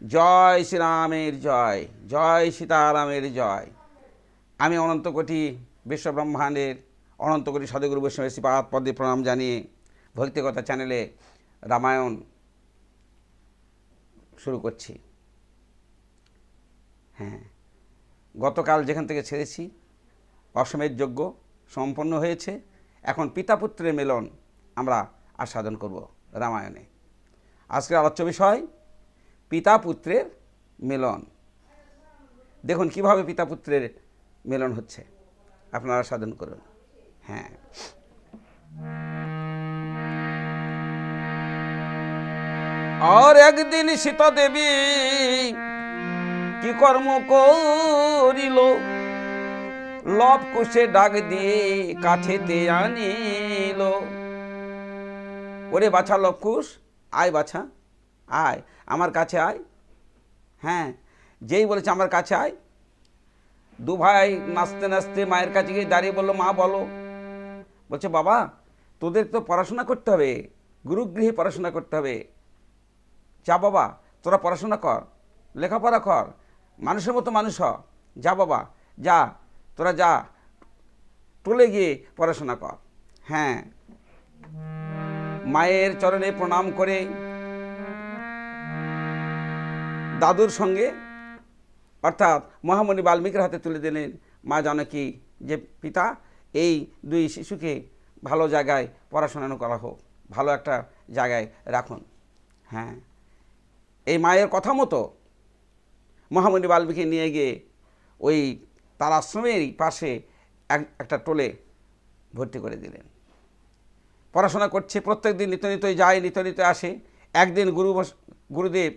জয় শ্রীরামের জয় জয় সীতারামের জয়। আমি অনন্ত কোটি বিশ্বব্রহ্মাণ্ডের, অনন্ত কোটি সদগুরু বৈষ্ণবের শ্রীপাদ পদে প্রণাম জানিয়ে ভক্তিকথা চ্যানেলে রামায়ণ শুরু করছি। হ্যাঁ গতকাল যেখান থেকে ছেড়েছি অসমের যজ্ঞ সম্পন্ন হয়েছে। এখন পিতা পুত্রের মিলন আমরা আস্বাদন করব রামায়ণে। আজকের আলোচ্য বিষয় পিতা পুত্রের মিলন। দেখুন, কীভাবে পিতা পুত্রের মিলন হচ্ছে। আপনারা সাধন করুন। হ্যাঁ। আর একদিন সীতা দেবী কি কর্ম করিল? লব কুশে ডাক দিয়ে কাছেতে আনিল। ওরে বাছা লবকুশ, আয় বাছা। আয়, আমার কাছে আয়। হ্যাঁ যেই বলেছে আমার কাছে আয়। দু ভাই নাচতে নাচতে মায়ের কাছে গিয়ে দাঁড়িয়ে বলল, মা, বলো। বলছে, বাবা, তোদের তো পড়াশোনা করতে হবে, গুরুগৃহে পড়াশোনা করতে হবে। যা বাবা, তোরা পড়াশোনা কর, লেখাপড়া কর, মানুষের মতো মানুষ হ। যা বাবা, যা, তোরা যা, টলে গিয়ে পড়াশোনা কর। হ্যাঁ মায়ের চরণে প্রণাম করে দাদুর সঙ্গে, অর্থাৎ মহামণি বাল্মীকির হাতে তুলে দিলেন মা জানকী যে পিতা, এই দুই শিশুকে ভালো জায়গায় পড়াশোনা করা হোক, ভালো একটা জায়গায় রাখুন। হ্যাঁ এই মায়ের কথা মতো মহামণি বাল্মীকি নিয়ে গিয়ে ওই তার আশ্রমেরই পাশে এক, একটা টোলে ভর্তি করে দিলেন। পড়াশোনা করছে, প্রত্যেক দিন নিত্যই যায়, নিত্য আসে। একদিন গুরু গুরুদেব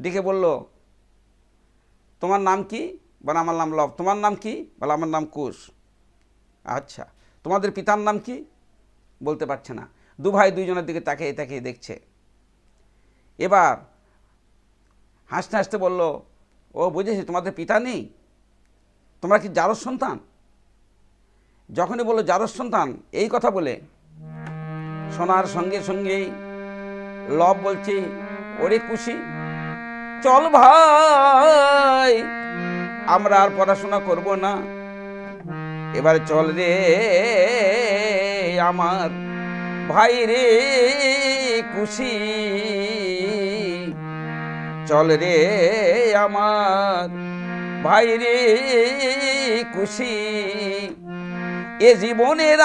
ডেকে বলল, তোমার নাম কি? বলে, আমার নাম লব। তোমার নাম কি? বলে, আমার নাম কুশ। আচ্ছা তোমাদের পিতার নাম কি? বলতে পারছে না। দু ভাই দুইজনের দিকে তাকিয়ে তাকিয়ে দেখছে। এবার হাসতে হাসতে বলল, ও, বুঝেছি, তোমাদের পিতা নেই? তোমরা কি জারস সন্তান? যখনই বলল জারস সন্তান, এই কথা বলে শোনার সঙ্গে সঙ্গেই লব বলছে, ওরে খুশি চল ভাই, আমরা আর পড়াশোনা করব না। এবারে চল রে আমার ভাই রে খুশি চল রে আমার ভাই রে খুশি এ জীবনের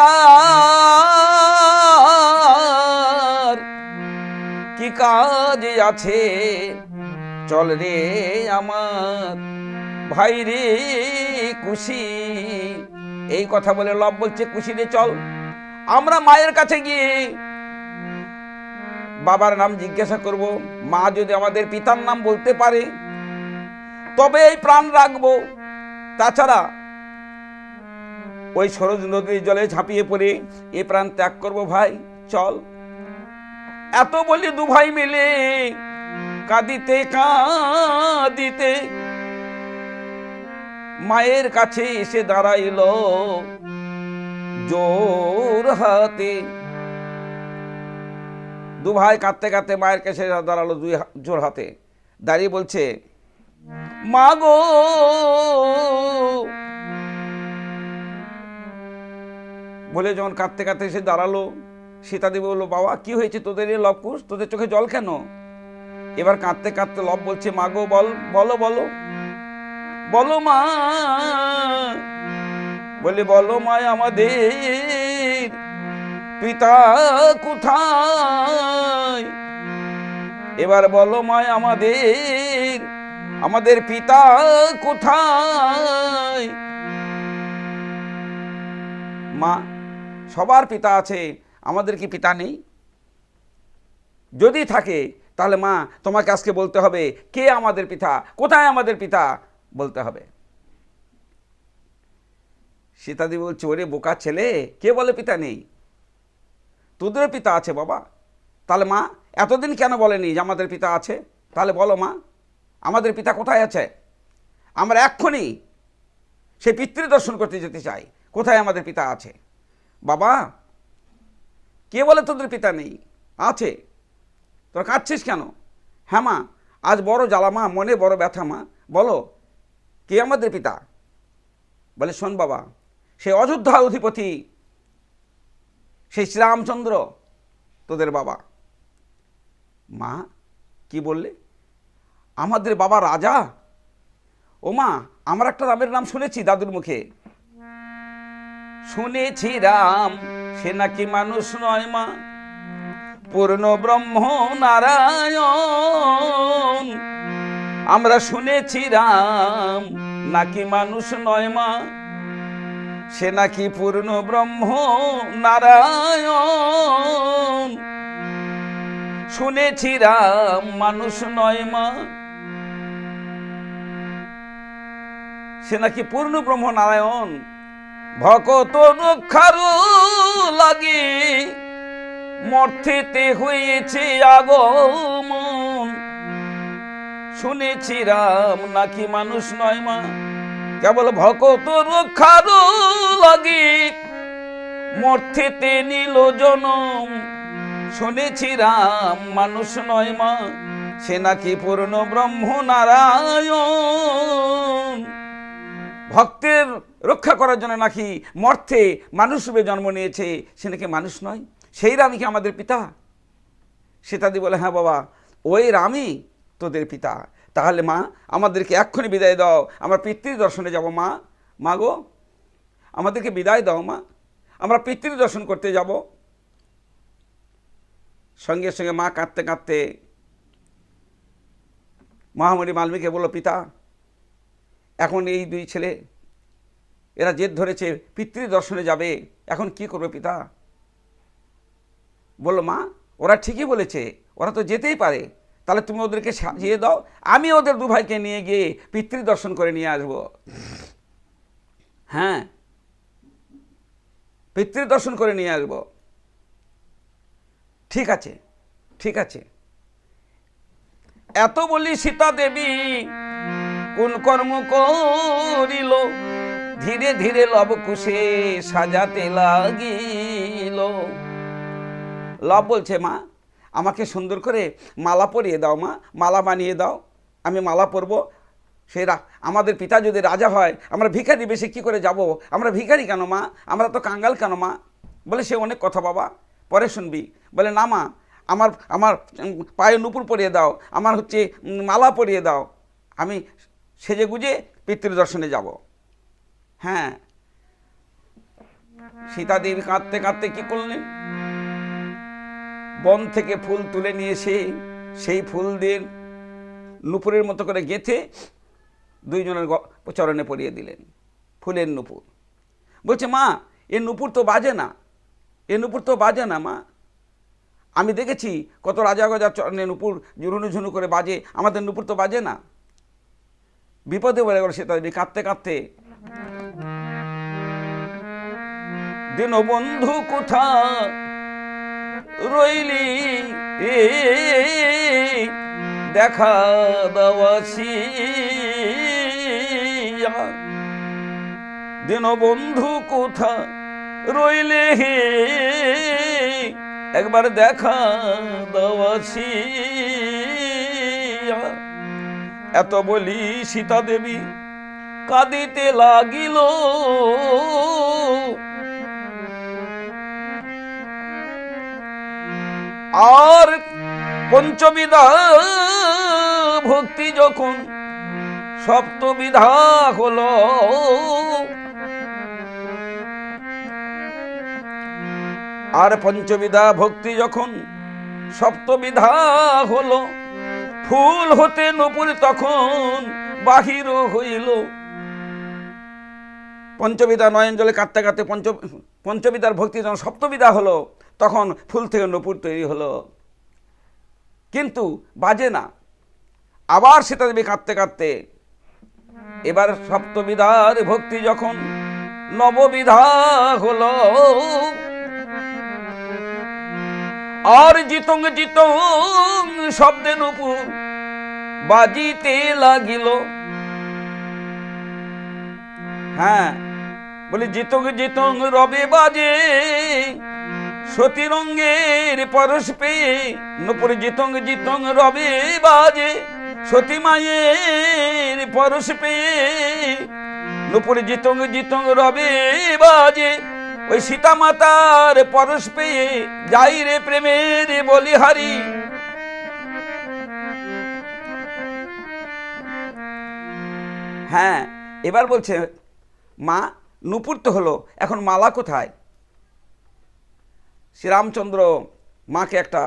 কি কাজ আছে? চল রে আমার। ভাই রে খুশি। এই কথা বলে লব বলছে, খুশি রে, চল। আমরা মায়ের কাছে গিয়ে বাবার নাম জিজ্ঞাসা করব। মা যদি আমাদের পিতার নাম বলতে পারে, তবে এই প্রাণ রাখব। তাছাড়া ওই সরোজ নদীর জলে ঝাঁপিয়ে পড়ে এ প্রাণ ত্যাগ করব ভাই। চল। এত বলি দু ভাই মিলে কাঁদিতে কাঁদিতে মায়ের কাছে এসে দাঁড়াইল জোর হাতে। দু ভাই কাঁদতে কাঁদতে মায়ের কাছে দাঁড়াল দুই জোর হাতে। দাঁড়িয়ে বলছে, মা গো, বলে যখন কাঁদতে কাঁদতে এসে দাঁড়াল, সীতাদেবী বলল, বাবা, কি হয়েছে? তোদের এই লবকুশ তোদের চোখে জল কেন? এবার কাঁদতে কাঁদতে লব বলছে, মা গো, বল, বলো বলো। বলো মা। বলে, বলো মা আমাদের পিতা কোথায়? এবার বলো মা আমাদের আমাদের পিতা কোথায়? মা, সবার পিতা আছে, আমাদের কি পিতা নেই? যদি থাকে তাহলে মা, তোমাকে আজকে বলতে হবে, কে আমাদের পিতা? কোথায় আমাদের পিতা? বলতে হবে। সীতাদি বলছে, ওরে বোকা ছেলে, কে বলে পিতা নেই? তোদেরও পিতা আছে বাবা। তাহলে মা, এতদিন কেন বলেনি যে আমাদের পিতা আছে? তাহলে বলো মা, আমাদের পিতা কোথায় আছে? আমরা এক্ষুনি সে পিতৃ দর্শন করতে যেতে চাই, কোথায় আমাদের পিতা আছে? বাবা, কে বলে তোদের পিতা নেই? আছে। তোরা কাঁদছিস কেন? হ্যাঁ মা, আজ বড় জ্বালা মা, মনে বড় ব্যথা মা। বলো, কে আমাদের পিতা? বলে, শোন বাবা, সে অযোধ্যার অধিপতি সেই শ্রীরামচন্দ্র, তোদের বাবা। মা, কি বললে? আমাদের বাবা রাজা? ও মা, আমার একটা রামের নাম শুনেছি দাদুর মুখে। শুনেছি রাম, সে নাকি মানুষ নয় মা। পূর্ণ ব্রহ্ম নারায়ণ। আমরা শুনেছি রাম, নাকি মানুষ নয় মা? সে নাকি পূর্ণ ব্রহ্ম নারায়ণ। শুনেছি রাম, মানুষ নয় মা? সে নাকি পূর্ণ ব্রহ্ম নারায়ণ? ভকত রক্ষার লাগে। মর্থেতে হয়েছে আগমন। শুনেছি রাম নাকি মানুষ নয় মা, কেবল ভকত রক্ষার লাগে। মর্থেতে নিল জনম, শুনেছি রাম মানুষ নয় মা, সে নাকি পূর্ণ ব্রহ্ম নারায়ণ। ভক্তের রক্ষা করার জন্য নাকি মর্থে মানুষ রূপে জন্ম নিয়েছে, সে নাকি মানুষ নয়? সেই রামই কি আমাদের পিতা? সীতাদি বলে হ্যাঁ বাবা, ওই রামই তোদের পিতা। তাহলে মা, আমাদেরকে এক্ষুনি বিদায় দাও। আমরা পিতৃ দর্শনে যাব, মা। মা গো, আমাদেরকে বিদায় দাও, মা। আমরা পিতৃ দর্শন করতে যাব। সঙ্গে সঙ্গে মা কাঁদতে কাঁদতে মহামণি মালমীকে বলল, পিতা, এখন এই দুই ছেলে, এরা জেদ ধরেছে পিতৃ দর্শনে যাবে। এখন কি করবে পিতা? বলল, মা, ওরা ঠিকই বলেছে, ওরা তো যেতেই পারে। তাহলে তুমি ওদেরকে সাজিয়ে দাও, আমি ওদের দু ভাইকে নিয়ে গিয়ে পিতৃ দর্শন করে নিয়ে আসব। হ্যাঁ পিতৃ দর্শন করে নিয়ে আসব। ঠিক আছে ঠিক আছে। এত বলি সীতা দেবী, কোন কর্ম করিল? ধীরে ধীরে লবকুশে সাজাতে লাগিল। লব বলছে, মা, আমাকে সুন্দর করে মালা পরিয়ে দাও, মা, মালা বানিয়ে দাও, আমি মালা পরব। সে রা- আমাদের পিতা যদি রাজা হয়, আমরা ভিখারি বেশি কী করে যাব? আমরা ভিখারি কেন, মা? আমরা তো কাঙ্গাল কেন, মা? বলে, সে অনেক কথা, বাবা, পরে শুনবি। বলে, না, মা, আমার আমার পায়ে নুপুর পরিয়ে দাও, আমার হচ্ছে মালা পরিয়ে দাও। আমি সেজে গুজে পিতৃদর্শনে যাব। হ্যাঁ। সীতা দেবী কাঁদতে কাঁদতে কি করলেন? বন থেকে ফুল তুলে নিয়ে এসে সেই ফুল দিয়ে নুপুরের মতো করে গেঁথে দুইজনের চরণে পরিয়ে দিলেন, ফুলের নুপুর। বলছে, মা, এ নুপুর তো বাজে না, এ নুপুর তো বাজে না, মা। আমি দেখেছি কত রাজা গজার চরণে নুপুর ঝুনুঝুনু ঝুনু করে বাজে, আমাদের নুপুর তো বাজে না। বিপদে বলে গেল সে তাদের, কাঁদতে কাঁদতে। দীনবন্ধু কোথা রইলি। দেখা দাওয়াসি দীনবন্ধু কোথা রইলে হে? একবার দেখা দাওয়াসি এত বলি সীতা দেবী কাঁদিতে লাগিল। আর পঞ্চবিধা ভক্তি যখন সপ্তবিধা হলো, আর পঞ্চবিধা ভক্তি যখন সপ্তবিধা হলো, ফুল হতে নপুর তখন বাহির হইল। পঞ্চবিধা নয়ন জলে কাঁদতে কাঁদতে পঞ্চ পঞ্চবিধার ভক্তি যখন সপ্তবিধা হলো তখন ফুল থেকে নপুর তৈরি হলো। কিন্তু বাজে না। আবার সেটা দেবী কাঁদতে কাঁদতে এবার সপ্তবিধার ভক্তি যখন নববিধা হলো, আর জিতং জিতং শব্দে নপুর বাজিতে লাগিল। হ্যাঁ বলি জিতং জিতং রবে বাজে সতীরঙ্গের পরশ পেয়ে নুপুর জিতং জিতং রবে বাজে। সতী মায়ের পরশ পেয়ে নুপুর জিতং জিতং রবে বাজে। ওই সীতা মাতার পরশ পেয়ে যাই রে প্রেমের বলিহারি। হ্যাঁ এবার বলছে, মা, নুপুর তো হলো, এখন মালা কোথায়? শ্রীরামচন্দ্র মাকে একটা,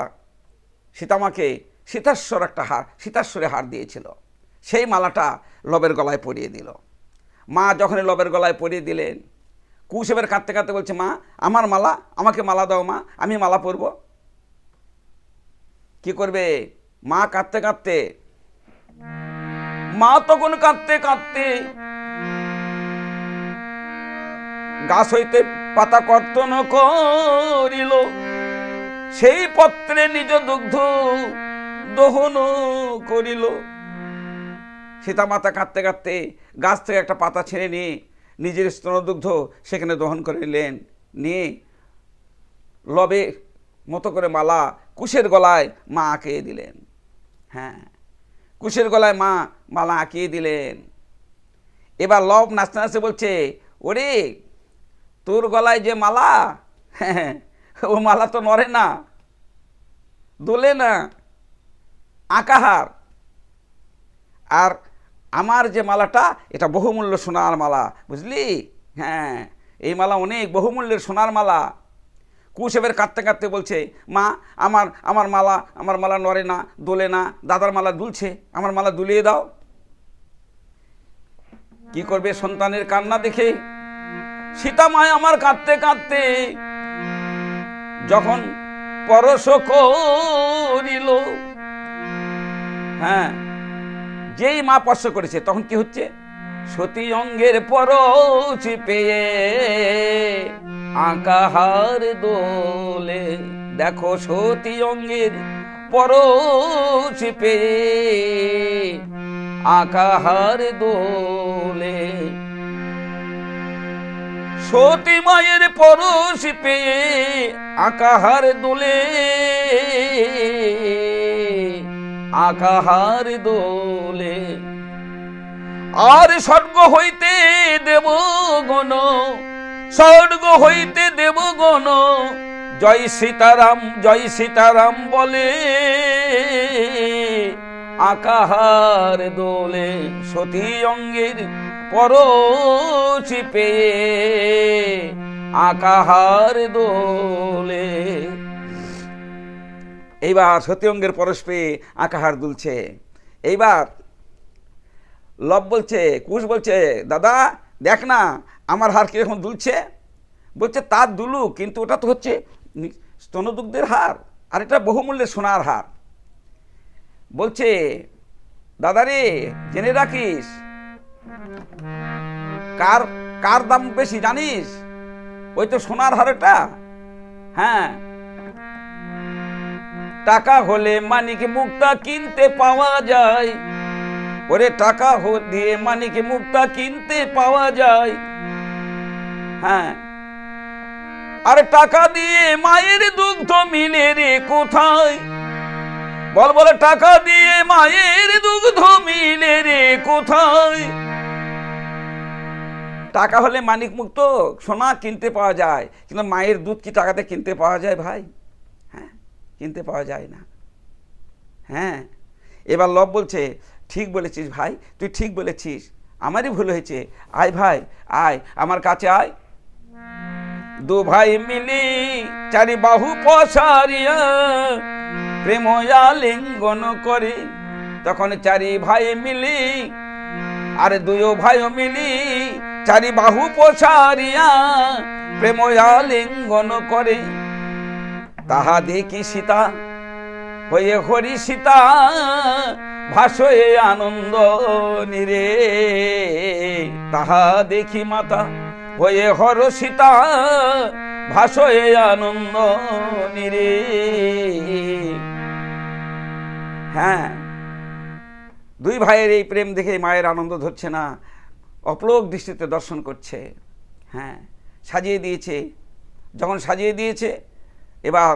সীতামাকে সীতাশ্বর একটা হার, সীতাশ্বরে হার দিয়েছিল। সেই মালাটা লবের গলায় পরিয়ে দিল। মা যখনই লবের গলায় পরিয়ে দিলেন কুশ এবার কাঁদতে কাঁদতে বলছে, মা, আমার মালা, আমাকে মালা দাও মা, আমি মালা পরব। কি করবে? মা কাঁদতে কাঁদতে, মা তখন কাঁদতে কাঁদতে গাছ হইতে পাতা কর্তন করিল। সেই পত্রে নিজ দুগ্ধ দহন করিল। সীতা মাতা কাঁদতে কাঁদতে গাছ থেকে একটা পাতা ছেড়ে নিয়ে নিজের স্তনদুগ্ধ সেখানে দহন করে নিলেন। নিয়ে লবে মতো করে মালা কুশের গলায় মা আঁকিয়ে দিলেন। হ্যাঁ কুশের গলায় মা মালা আঁকিয়ে দিলেন। এবার লব নাচতে নাচতে বলছে, ওরে তোর গলায় যে মালা? ও মালা তো নড়ে না। দোলে না। আকাহার আর আমার যে মালাটা, এটা বহুমূল্য সোনার মালা, বুঝলি? হ্যাঁ এই মালা অনেক বহুমূল্যের সোনার মালা। কুশেবের কাঁদতে কাঁদতে বলছে, মা, আমার আমার মালা আমার মালা নড়ে না, দোলে না, দাদার মালা দুলছে, আমার মালা দুলিয়ে দাও। কি করবে সন্তানের কান্না দেখে? সীতা মায় আমার কাঁদতে কাঁদতে যখন পরশ করিল হ্যাঁ যেই মা স্পর্শ করেছে, তখন কি হচ্ছে? সতী অঙ্গের পরশ পেয়ে আকাহার দোলে, দেখো সতী অঙ্গের পরশ পেয়ে আকাহার দোলে সতী মায়ের পরশ পেয়ে আকাহার দোলে। আকাহার দোলে। আর স্বর্গ হইতে দেব গণ, স্বর্গ হইতে দেব গণ। জয় সীতারাম জয় সীতারাম বলে। আকাহার দোলে সতী অঙ্গের পরশি পেয়ে আকাহার দোলে। এইবার সতী অঙ্গের পরশ পেয়ে আকাহার দুলছে। এইবার লব বলছে, কুশ বলছে, দাদা, দেখ না, আমার হার কীরকম দুলছে? বলছে তার দুলুক, কিন্তু ওটা তো হচ্ছে স্তনদুগ্ধের হার, আর এটা বহুমূল্যের সোনার হার। বলছে দাদা রে জেনে রাখিস, কার কার দাম বেশি জানিস? ওই তো সোনার হারটা। হ্যাঁ টাকা হলে মানিক মুক্তা কিনতে পাওয়া যায়। ওরে, টাকা দিয়ে মানিক মুক্তা কিনতে পাওয়া যায়। হ্যাঁ আর টাকা দিয়ে মায়ের দুগ্ধ মিলে রে কোথায়? বল, বলে, টাকা দিয়ে মায়ের দুগ্ধ মিলে রে কোথায়? টাকা হলে মানিক মুক্ত সোনা কিনতে পাওয়া যায়, কিন্তু মায়ের দুধ কি টাকাতে কিনতে পাওয়া যায় ভাই? হ্যাঁ কিনতে পাওয়া যায় না। হ্যাঁ এবার লব বলছে, ঠিক বলেছিস ভাই, তুই ঠিক বলেছিস। আমারই ভুল হয়েছে। আয় ভাই, আয়, আমার কাছে আয়। দু ভাই মিলি চারি বাহু পসারিয়া প্রেময়া লিঙ্গন করে। তখন চারি ভাই মিলি, আর দুয়ো ভাই মিলি চারি বাহু পসারিয়া প্রেময়া লিঙ্গন করে। তাহা দেখি সীতা, হয়ে হরি সীতা, ভাসয়ে আনন্দ নিরে। তাহা দেখি মাতা, হয়ে হর সীতা, ভাসয়ে আনন্দ নিরে। হ্যাঁ। দুই ভাইয়ের এই প্রেম দেখে মায়ের আনন্দ ধরছে না, অপলোক দৃষ্টিতে দর্শন করছে হ্যাঁ সাজিয়ে দিয়েছে। যখন সাজিয়ে দিয়েছে, এবার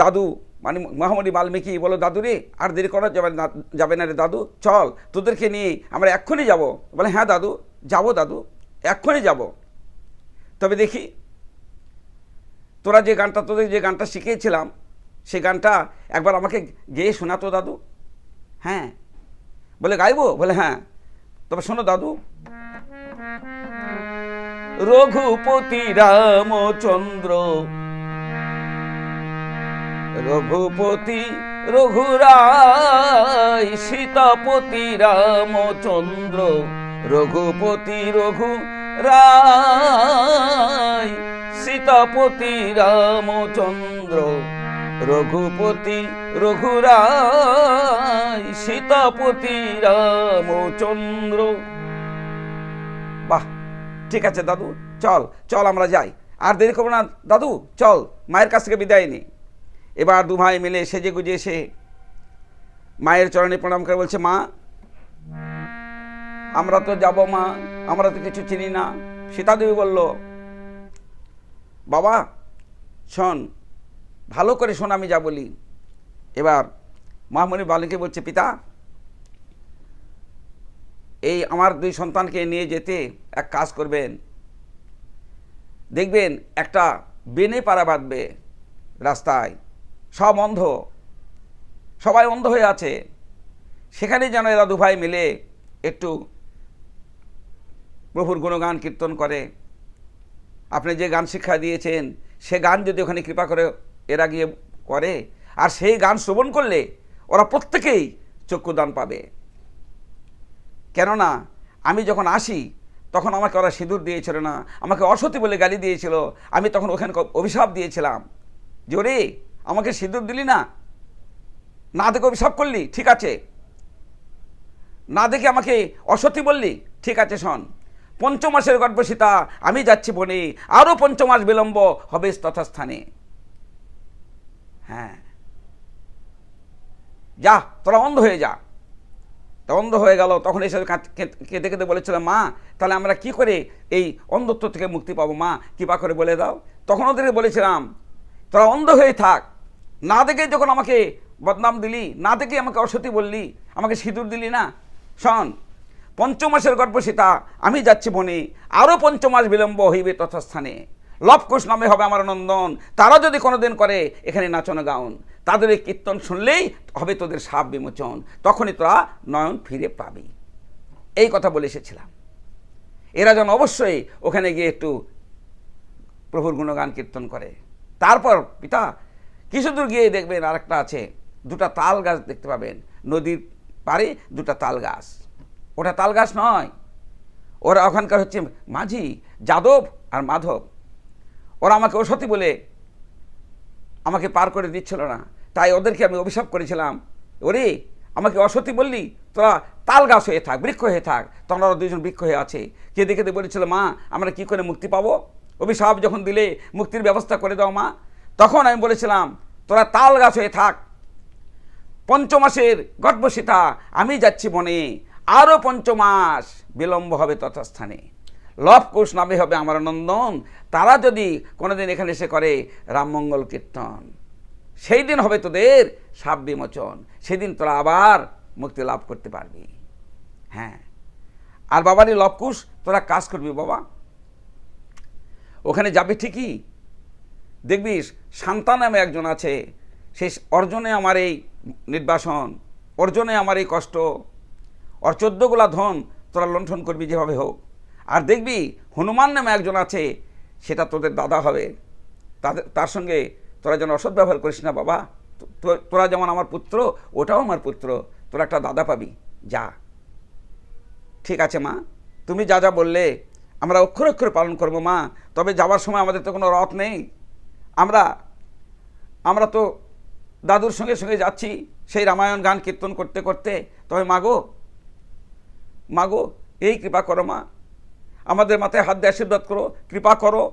দাদু মানে মহামণি বাল্মীকি বলো, দাদু রে, আর দেরি করা যাবে না যাবে না রে দাদু, চল, তোদেরকে নিয়ে আমরা এক্ষুনি যাব। বলে হ্যাঁ দাদু, যাব দাদু, এক্ষুনি যাব। তবে দেখি, তোরা যে গানটা, তোদের যে গানটা শিখিয়েছিলাম সেই গানটা একবার আমাকে গেয়ে শোনাতো দাদু। হ্যাঁ। বলে, গাইবো? বলে হ্যাঁ। তবে শোনো দাদু। রঘুপতি রামচন্দ্র। রঘুপতি রঘুরাই সীতাপতি রামচন্দ্র। রঘুপতি রঘু রায় সীতাপতি রামচন্দ্র। রঘুপতি রঘুরাই সীতাপতি রামচন্দ্র। বাহ, ঠিক আছে দাদু, চল চল আমরা যাই। আর দেরি করব না, দাদু, চল, মায়ের কাছ থেকে বিদায় নি। এবার দু ভাই মিলে সেজে গুজে এসে মায়ের চরণে প্রণাম করে বলছে, মা, আমরা তো যাব মা, আমরা তো কিছু চিনি না। সীতা দেবী বলল, বাবা, শোন ভালো করে শোন, আমি যা বলি। এবার মহামণি বালিকে বলছে, পিতা, এই আমার দুই সন্তানকে নিয়ে যেতে এক কাজ করবেন। দেখবেন একটা বেনে পাড়া বাঁধবে রাস্তায়, সব অন্ধ, সবাই অন্ধ হয়ে আছে। সেখানে যেন এরা দু ভাই মিলে একটু প্রভুর গুণগান কীর্তন করে। আপনি যে গান শিক্ষা দিয়েছেন, সে গান যদি ওখানে কৃপা করে এরা গিয়ে করে, আর সেই গান শ্রবণ করলে ওরা প্রত্যেকেই চক্ষুদান পাবে। কেননা আমি যখন আসি, তখন আমাকে ওরা সিঁদুর দিয়েছিল না, আমাকে অসতী বলে গালি দিয়েছিল, আমি তখন ওখানে অভিশাপ দিয়েছিলাম। ওরে, আমাকে সিঁদুর দিলি না? না দেখে অভিশাপ করলি? ঠিক আছে। না দেখে আমাকে অসতী বললি? ঠিক আছে, শোন। পঞ্চমাসের গর্ভসীতা, আমি যাচ্ছি বনে, আরও পঞ্চমাস বিলম্ব হবে তথাস্থানে। হ্যাঁ। যা, তোরা অন্ধ হয়ে যা। তা অন্ধ হয়ে গেল, তখন এসে কেঁদে কেঁদে বলেছিল মা, তাহলে আমরা কি করে এই অন্ধত্ব থেকে মুক্তি পাবো? মা, কৃপা করে বলে দাও। তখন ওদেরকে বলেছিলাম, তোরা অন্ধ হয়ে থাক। না দেখে যখন আমাকে বদনাম দিলি, না দেখে আমাকে অসতী বললি, আমাকে সিঁদুর দিলি না, শোন পঞ্চমাসের গর্ভ সীতা আমি যাচ্ছি বনে আরও পঞ্চমাস বিলম্ব হইবে তথাস্থানে। লবকুশ নামে হবে আমার নন্দন। তারা যদি কোনোদিন করে এখানে নাচন গাউন। তাদের এই কীর্তন শুনলেই হবে তোদের সাপ বিমোচন। তখনই তোরা নয়ন ফিরে পাবি। এই কথা বলে এসেছিলাম। এরা যেন অবশ্যই ওখানে গিয়ে একটু প্রভুর গুণগান কীর্তন করে। তারপর পিতা কিছু দূর গিয়ে দেখবেন আরেকটা আছে। দুটা তাল গাছ দেখতে পাবেন। নদীর পাড়ে দুটা তাল গাছ। ওটা তাল গাছ নয়। ওরা ওখানকার হচ্ছে মাঝি, যাদব আর মাধব। ওরা আমাকে ওসতী বলে আমাকে পার করে দিচ্ছিল না। তাই ওদেরকে আমি অভিশাপ করেছিলাম। ওরে, আমাকে অসতি বললি? তোরা তাল গাছ হয়ে থাক, বৃক্ষ হয়ে থাক। তখন ওরা দুজন বৃক্ষ হয়ে আছে। কেঁদে কেঁদে বলেছিল, মা, আমরা কি করে মুক্তি পাবো? অভিশাপ যখন দিলে, মুক্তির ব্যবস্থা করে দাও, মা। তখন আমি বলেছিলাম, তোরা তাল গাছ হয়ে থাক। পঞ্চমাসের গর্ভসীতা, আমি যাচ্ছি বনে। আরও পঞ্চমাস বিলম্ব হবে তথাস্থানে। লবকুশ নামে হবে আমার নন্দন। তারা যদি কোনোদিন এখানে এসে করে রামমঙ্গল কীর্তন, সেই দিন হবে তোদের সাপ বিমোচন। সেদিন তোরা আবার মুক্তি লাভ করতে পারবি। হ্যাঁ। আর বাবারই লবকুশ তোরা কাজ করবি বাবা। ওখানে যাবি ঠিকই। দেখবি শান্তা নামে একজন আছে। সেই অর্জনে আমার এই নির্বাসন, অর্জনে আমার এই কষ্ট। চোদ্দগুলা ধন তোরা লণ্ঠন করবি যেভাবে হোক। আর দেখবি হনুমান নামে একজন আছে, সেটা তোদের দাদা হবে। তাদের, তার সঙ্গে তোরা যেন অসৎ ব্যবহার করিস না বাবা। তোরা যেমন আমার পুত্র, ওটাও আমার পুত্র। তোরা একটা দাদা পাবি, যা। ঠিক আছে মা, তুমি যা যা বললে, আমরা অক্ষর অক্ষরে পালন করব মা। তবে যাওয়ার সময় আমাদের তো কোনো রথ নেই। আমরা আমরা তো দাদুর সঙ্গে সঙ্গে যাচ্ছি, সেই রামায়ণ গান কীর্তন করতে করতে। তবে মাগো মাগো এই কৃপা করো মা। আমাদের মাথায় হাত দিয়ে আশীর্বাদ করো, কৃপা করো।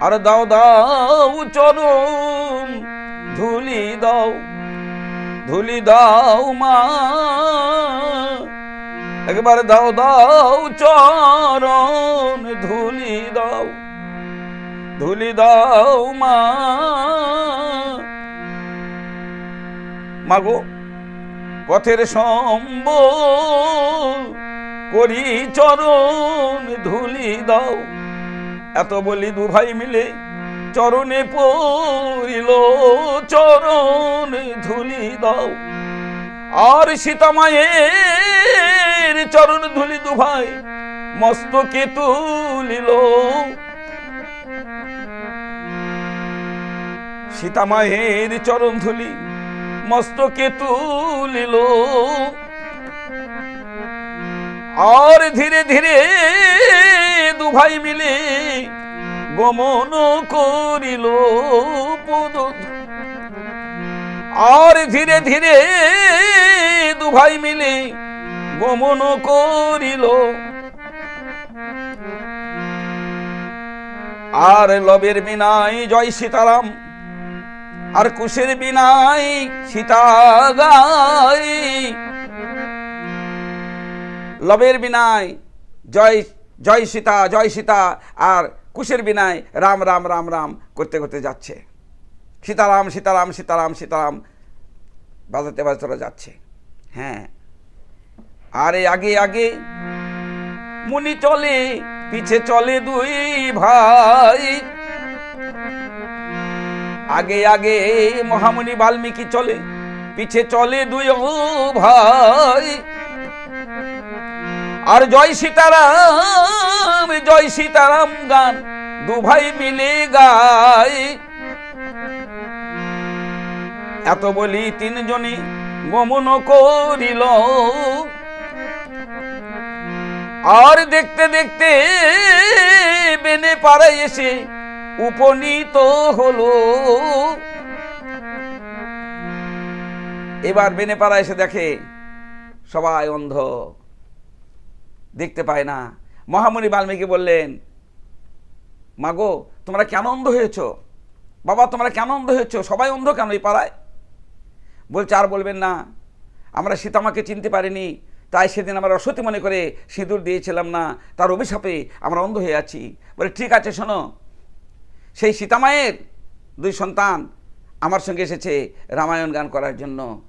আর দাও দাও চরণ ধুলি দাও ধুলি দাও মা। একবার দাও দাও, চরণ, ধুলি দাও ধুলি দাও মা। মাগো, পথের সম্বল করি চরণ ধুলি দাও। এত বলি দু ভাই মিলে চরণে পড়িল, চরণ ধুলি দাও। আর সীতামায়ের চরণ ধুলি দু ভাই মস্তকে তুলিল। সীতামায়ের চরণ ধুলি মস্তকে তুলিল। আর ধীরে ধীরে দু ভাই মিলে গমন করিল আর ধীরে ধীরে দু ভাই মিলে গমন করিল। আর লবের বিনাই জয় সীতারাম, আর কুশের বিনাই সীতা গাই। লবের বিনায় জয় জয় সীতা জয় সীতা, আর কুশের বিনায় রাম রাম রাম রাম করতে করতে যাচ্ছে। সীতারাম সীতারাম সীতারাম সীতারাম বাজাতে বাজাতে যাচ্ছে। হ্যাঁ। আরে আগে আগে মুনি চলে, পিছে চলে দুই ভাই। আগে আগে মহামুনি বাল্মীকি চলে, পিছে চলে দুই ভাই। আর জয় সীতারাম জয় সীতারাম গান, দু ভাই মিলে গায় এত বলি তিনজনে গমন করিল। আর দেখতে দেখতে বেনে পাড়ায় এসে উপনীত হলো। এবার বেনে পাড়া এসে দেখে সবাই অন্ধ। দেখতে পায় না। মহামণি বাল্মীকি বললেন, মাগো, তোমরা কেন অন্ধ হয়েছ? বাবা, তোমরা কেন অন্ধ হয়েছ? সবাই অন্ধ কেন এই পাড়ায়? বলছে, আর বলবেন না, আমরা সীতামাকে চিনতে পারিনি। তাই সেদিন আমরা অসতী মনে করে সিঁদুর দিয়েছিলাম না। তার অভিশাপে আমরা অন্ধ হয়ে আছি। বলে, ঠিক আছে, শোনো। সেই সীতামায়ের দুই সন্তান আমার সঙ্গে এসেছে রামায়ণ গান করার জন্য।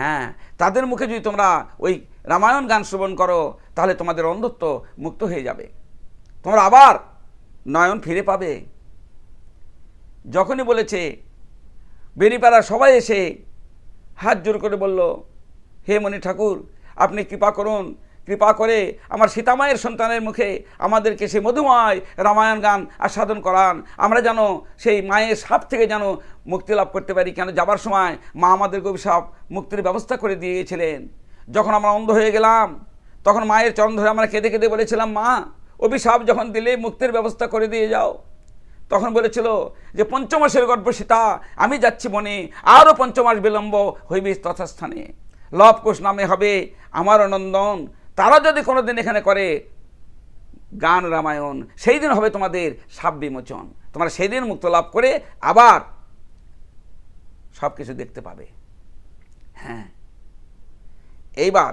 হ্যাঁ তাদের মুখে যদি তোমরা ওই রামায়ণ গান শ্রবণ করো, তাহলে তোমাদের অন্ধত্ব মুক্ত হয়ে যাবে। তোমরা আবার নয়ন ফিরে পাবে। যখনই বলেছে বেরিপাড়া সবাই এসে হাত জোর করে বলল, হে মণি ঠাকুর, আপনি কৃপা করুন কৃপা করে আমার সীতামায়ের সন্তানের মুখে আমাদেরকে সেই মধুময় রামায়ণ গান আস্বাদন করান। আমরা যেন সেই মায়ের সাপ থেকে যেন মুক্তি লাভ করতে পারি। কেন যাবার সময় মা আমাদেরকে অভিশাপ মুক্তির ব্যবস্থা করে দিয়েছিলেন। যখন আমরা অন্ধ হয়ে গেলাম, তখন মায়ের চরণ ধরে আমরা কেঁদে কেঁদে বলেছিলাম, মা, অভিশাপ যখন দিলে মুক্তির ব্যবস্থা করে দিয়ে যাও। তখন বলেছিল যে, পঞ্চমাসের গর্ভ সীতা, আমি যাচ্ছি বনে, আরও পঞ্চমাস বিলম্ব হইবে তথাস্থানে। লবকুশ নামে হবে আমার নন্দন তারা যদি কোনোদিন এখানে করে গান রামায়ণ সেই দিন হবে তোমাদের সাপ বিমোচন। তোমরা সেই দিন মুক্ত লাভ করে আবার সব কিছু দেখতে পাবে। হ্যাঁ। এইবার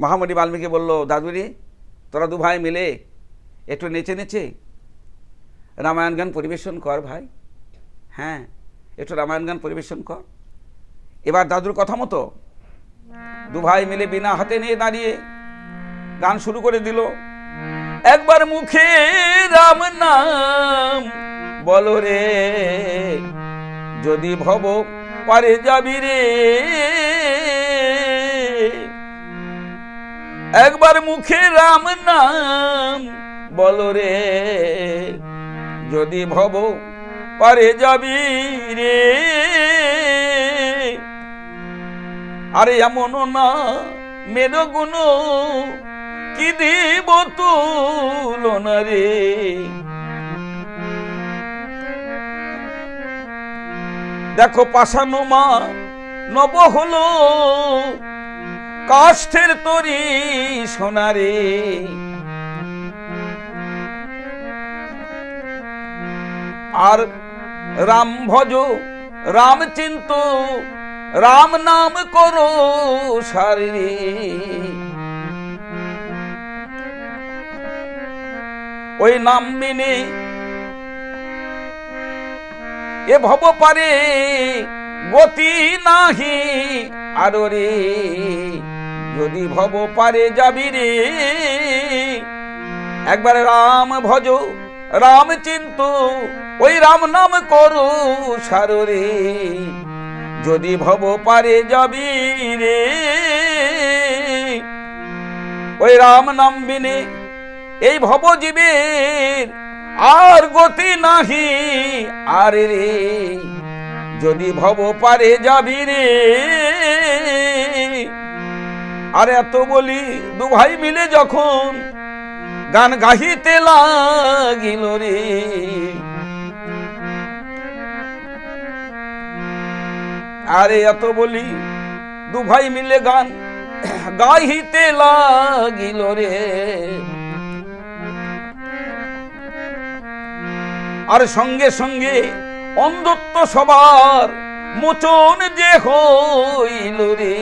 মহামণি বাল্মীকি বলল দাদুরি তোরা দু ভাই মিলে একটু নেচে নেচে রামায়ণ গান পরিবেশন কর ভাই। হ্যাঁ একটু রামায়ণ গান পরিবেশন কর। এবার দাদুর কথা মতো দু ভাই মিলে বিনা হাতে নিয়ে দাঁড়িয়ে গান শুরু করে দিল। একবার মুখে রাম নাম বলো রে, যদি ভব পারে যাবি রে। একবার মুখে রাম নাম বল রে, যদি ভব পারে যাবি রে। আরে এমন না, মেরো গুণ, কি দিব তুলনা রে? দেখো পাশানো মা নব হলো কাষ্ঠের তরি সোনারে আর রাম ভজ রাম চিন্ত রাম নাম করো সারি ওই নাম মেনে এ ভব পারে, গতি নাহি আরও রে যদি ভব পারে যাবি রে, একবার রাম ভজ, রাম চিন্ত, ওই রাম নাম করু সারো রে যদি ভব পারে যাবি রে, ওই রাম নাম বিনে এই ভব জীবের আর গতি নাহি, আরে রে, যদি ভব পারে যাবি রে, আর এত বলি দু ভাই মিলে যখন গান গাহিতে লাগিল রে আরে এত বলি, দু ভাই মিলে গান, গাহিতে লাগিল রে। আর সঙ্গে সঙ্গে অন্ধত্ব সবার মোচন যে হইল রে।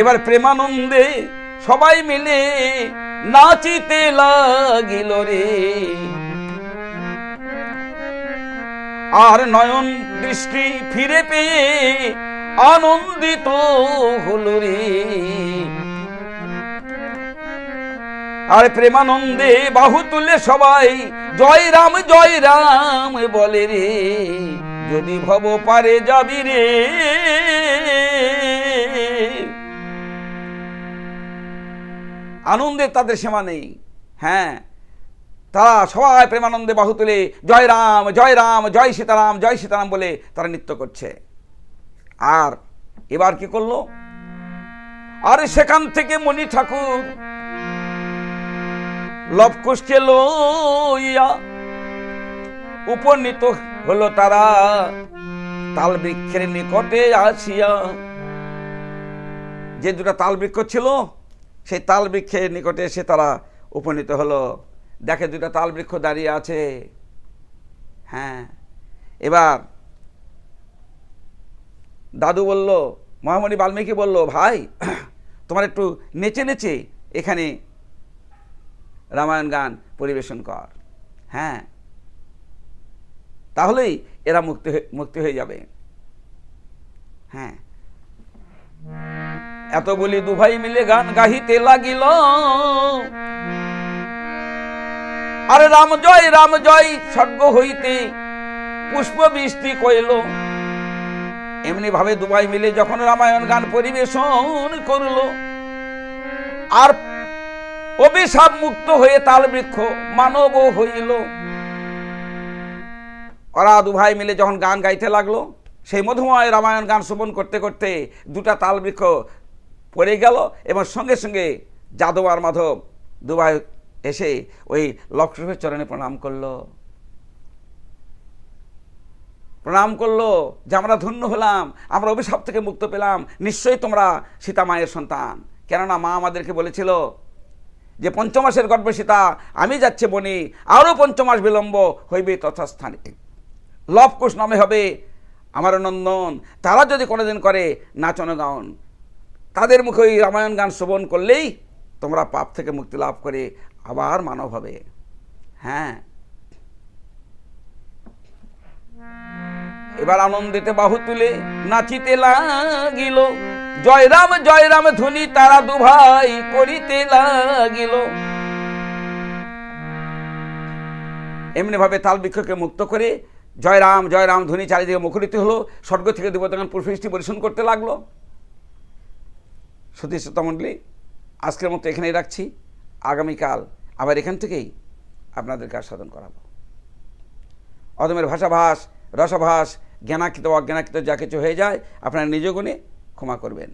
এবার প্রেমানন্দে সবাই মিলে নাচিতে লাগিল রে। আর নয়ন দৃষ্টি ফিরে পেয়ে আনন্দিত হলো আর প্রেমানন্দে বাহু তুলে সবাই, জয় রাম জয় রাম বলে রে। যদি ভব পারে যাবি রে। আনন্দের তাদের সীমা নেই। হ্যাঁ তারা সবাই প্রেমানন্দে বাহু তুলে জয় রাম জয় রাম, জয় সীতারাম জয় সীতারাম বলে তারা নৃত্য করছে। আর এবার কি করল? আর সেখান থেকে মণি ঠাকুর লবকুশকে লইয়া উপনীত হলো তারা। তাল বৃক্ষের নিকটে আসিয়া যে দুটা তাল বৃক্ষ ছিল, সেই তাল বৃক্ষের নিকটে এসে তারা উপনীত হলো। দেখে দুটা তাল বৃক্ষ দাঁড়িয়ে আছে। হ্যাঁ। এবার দাদু বলল, মহামণি বাল্মীকি বলল, ভাই, তোমার একটু নেচে নেচে এখানে রামায়ণ গান পরিবেশন কর। হ্যাঁ। তাহলেই এরা মুক্তি মুক্তি হয়ে যাবে। হ্যাঁ। এত বলি দু ভাই মিলে গান গাহিতে লাগিল। আরে রাম জয় রাম জয়, স্বর্গ হইতে পুষ্প বৃষ্টি কইল। এমনি ভাবে দুবাই মিলে যখন রামায়ণ গান পরিবেশন করল, আর অভিশাপ মুক্ত হয়ে তাল বৃক্ষ মানব হইল। ওরা দুভাই মিলে যখন গান গাইতে লাগল, সেই মধুময় রামায়ণ গান শোভন করতে করতে দুটা তাল বৃক্ষ পড়ে গেল, এবং সঙ্গে সঙ্গে যাদব আর মাধব দু ভাই এসে ওই লক্ষ্মণের চরণে প্রণাম করল। প্রণাম করল যে, আমরা ধন্য হলাম, আমরা অভিশাপ থেকে মুক্ত পেলাম, নিশ্চয়ই তোমরা সীতা মায়ের সন্তান। কেননা মা আমাদেরকে বলেছিল যে, পঞ্চমাসের গর্ভে সীতা, আমি যাচ্ছে বনি, আরও পঞ্চমাস বিলম্ব হইবে তথাস্থানে। লবকুশ নামে হবে আমার নন্দন, তারা যদি কোনোদিন করে নাচন গান তাদের মুখে ওই রামায়ণ গান শ্রবণ করলেই তোমরা পাপ থেকে মুক্তি লাভ করে আবার মানব হবে। হ্যাঁ। এবার আনন্দিতে বাহু তুলে নাচিতে লাগিল। জয় রাম জয় রাম ধ্বনি তারা দুভাই করিতে লাগিল। এমনি ভাবে তাল বৃক্ষকে মুক্ত করে জয় রাম জয় রাম ধ্বনি চারিদিকে মুখরিত হলো। স্বর্গ থেকে দেবতাগণ পুষ্পৃষ্টি পরিশন করতে লাগল। সতী শ্রোতামণ্ডলী আজকের মতো এখানেই রাখছি। আগামীকাল আবার এখান থেকেই আপনাদেরকে আস্বাদন করাব। অদমের ভাষাভাস, রসভাস, জ্ঞানাকৃত, অজ্ঞানাকৃত যা কিছু হয়ে যায়, আপনারা নিজ গুণে ক্ষমা করবেন।